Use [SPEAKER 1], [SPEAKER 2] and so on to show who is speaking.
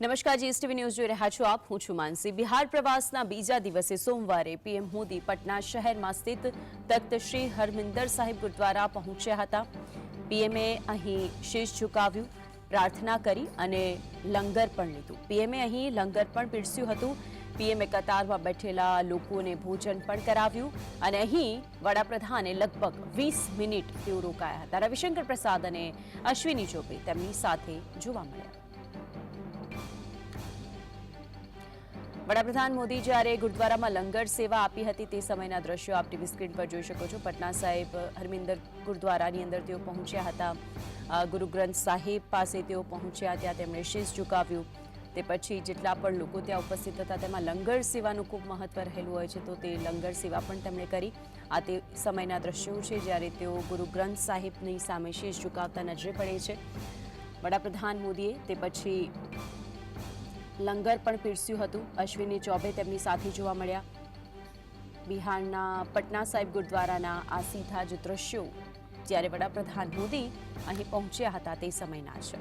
[SPEAKER 1] નમસ્કાર GSTV news જોઈ રહ્યા છો આપ. હું છું માનસી. બિહાર પ્રવાસના બીજા દિવસે સોમવારે પીએમ મોદી પટના શહેરમાં સ્થિત તખ્ત શ્રી હરમિંદર સાહિબ ગુરુદ્વારા પહોંચ્યા હતા. પીએમએ અહીં શીશ ઝુકાવ્યું, પ્રાર્થના કરી અને લંગર પણ લીધું. પીએમએ અહીં લંગર પણ પીરસ્યું હતું. પીએમએ કતારમાં બેઠેલા લોકોને ભોજન પણ કરાવ્યું અને અહીં વડાપ્રધાને લગભગ વીસ મિનિટ તેઓ રોકાયા હતા. રવિશંકર પ્રસાદ અને અશ્વિની ચોબે તેમની સાથે જોવા મળ્યા. વડાપ્રધાન મોદી જ્યારે ગુરુદ્વારામાં લંગર સેવા આપી હતી તે સમયના દ્રશ્યો આપ ટીવી સ્ક્રીન પર જોઈ શકો છો. પટના સાહેબ, હરમિંદર ગુરુદ્વારાની અંદર તેઓ પહોંચ્યા હતા. ગુરુગ્રંથ ગુરુ ગ્રંથ સાહિબ પાસે તેઓ પહોંચ્યા ત્યાં તેમણે શીશ ઝુકાવ્યું. તે પછી જેટલા પણ લોકો ત્યાં ઉપસ્થિત હતા તેમાં લંગર સેવાનું ખૂબ મહત્વ રહેલું હોય છે તો તે લંગર સેવા પણ તેમણે કરી. આ તે સમયના દ્રશ્યો છે જ્યારે તેઓ ગુરુ ગ્રંથ સાહિબની સામે શીશ ઝુકાવતા નજરે પડે છે. વડાપ્રધાન મોદીએ તે પછી લંગર પણ પીરસ્યું હતું. અશ્વિની ચૌબે તેમની સાથે જોવા મળ્યા. બિહારના પટના સાહેબ ગુરુદ્વારાના આ સીધા જ દ્રશ્યો જ્યારે વડાપ્રધાન મોદી અહીં પહોંચ્યા હતા તે સમયના છે